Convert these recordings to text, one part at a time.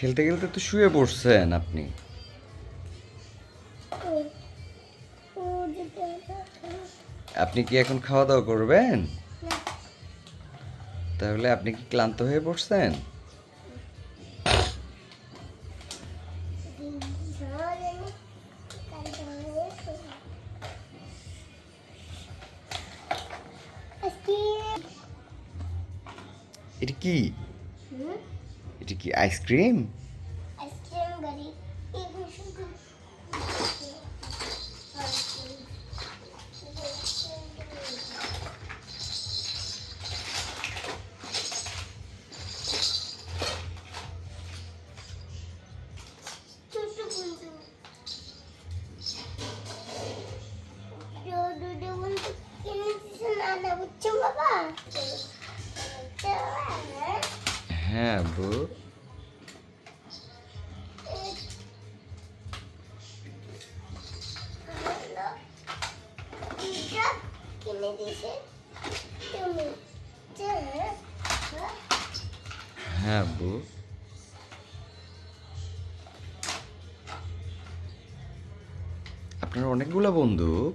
খেলতে খেলতে তো শুয়ে পড়ছেন আপনি। আপনি কি এখন খাওয়া দাওয়া করবেন? তাহলে আপনি কি ক্লান্ত হয়ে পড়ছেন? এটা কি? কি আইসক্রিম তুমি হ্যাঁ আপনার অনেকগুলো বন্দুক।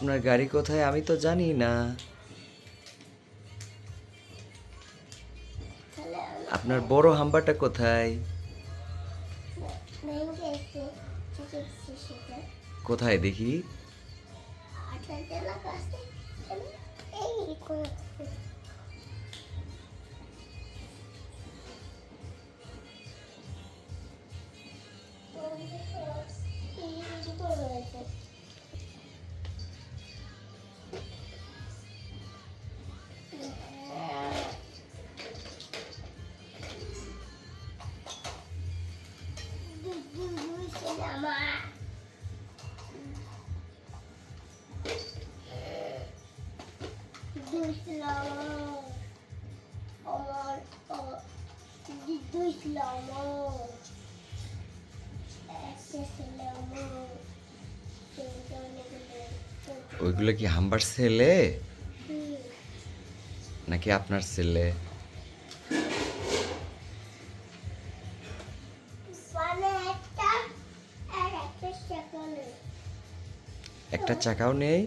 আপনার গাড়ি কোথায় আমি তো জানি না। আপনার বড় হাম্বারটা কোথায়? কোথায় দেখি? আমার আমার ওইগুলো কি হাম্বার ছেলে? নাকি আপনার ছেলে? মানে একটা চাকাও নেই?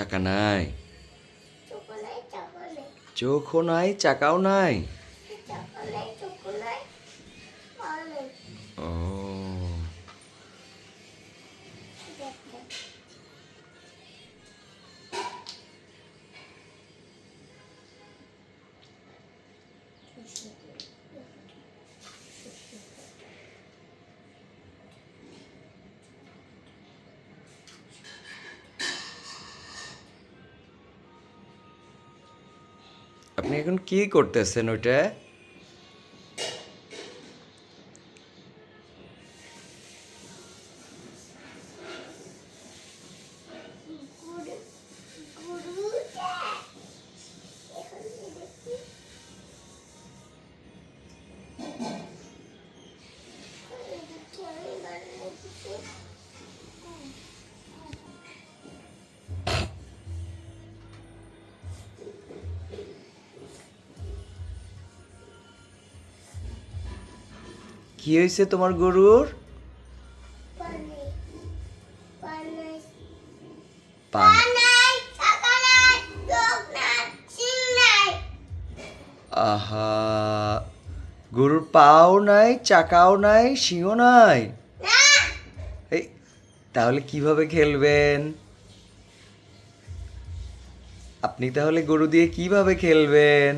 চাকা নাই চোখনে চোখনে চোখও নাই চাকাও নাই চোখনে চোখনে পাওয়া আপনি এখন কি করতেছেন ওইটা? কি হয়েছে তোমার গরুর? আহা, গরুর পাও নাই, চাকাও নাই শিঙও নাই? তাহলে কীভাবে খেলবেন? আপনি তাহলে গরু দিয়ে কীভাবে খেলবেন?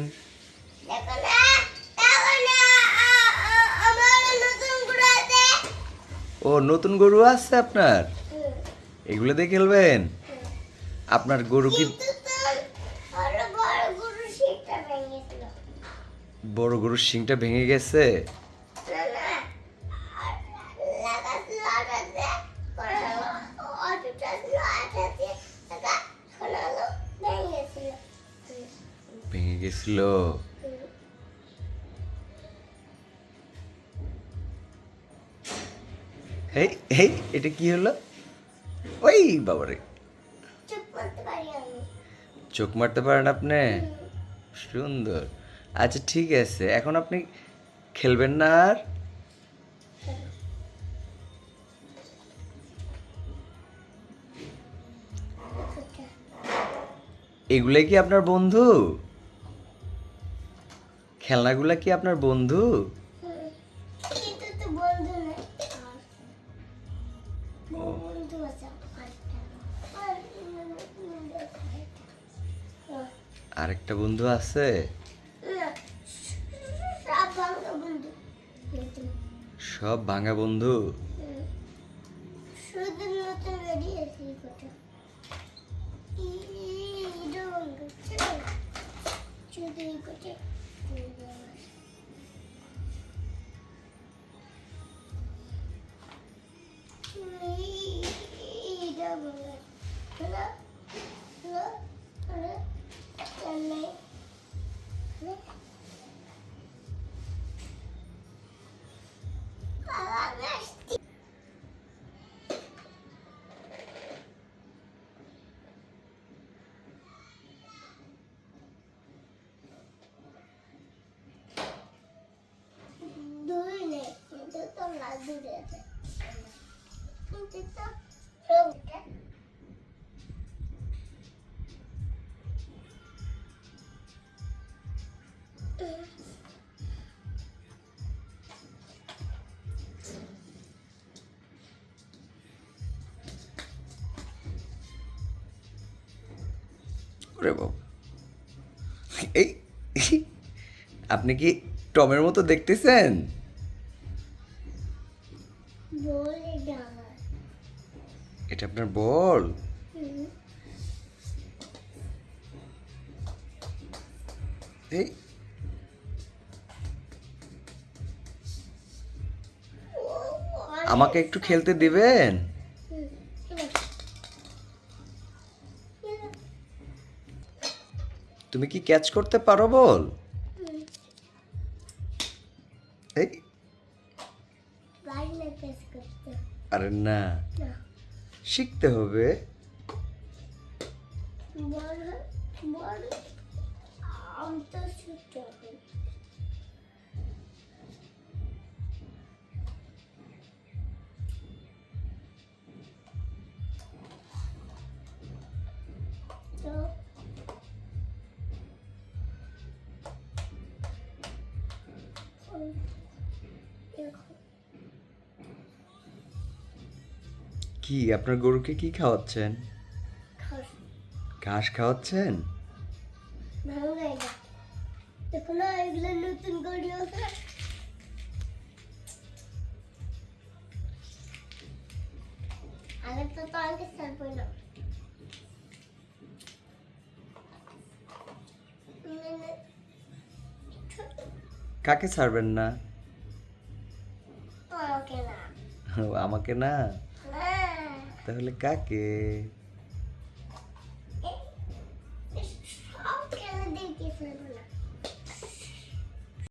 ও নতুন গরু আছে আপনার? এগুলো দিয়ে খেলবেন? আপনার গরু কি বড় গরুর শিংটা ভেঙে গেছে? ভেঙে না হুম। এই এই এটা কি হলো? ওই বাবারে। চোখ মারতে পারেন আপনি? সুন্দর। আচ্ছা ঠিক আছে এখন আপনি খেলবেন না আর? এগুলাই কি আপনার বন্ধু? খেলনাগুলা কি আপনার বন্ধু? আরেকটা। আর বন্ধু আছে সব ভাঙা বন্ধু নতুন। সব ভাঙা বন্ধু হুম। শুধু নতুন বাবা এই আপনি কি টমের মতো দেখতেছেন? এটা। আপনার বল? এই। আমাকে একটু খেলতে দিবেন? তুমি কি ক্যাচ করতে পারো বল? এই। আরে না। শিখতে হবে। বড় বড় আম তো ছুটতে হবে। কি আপনার গরুকে কি খাওয়াচ্ছেন? ঘাস। খাওয়াচ্ছেন? জায়গা কাকে ছাড়বেন না? আমাকে না। না? তাহলে কাকে?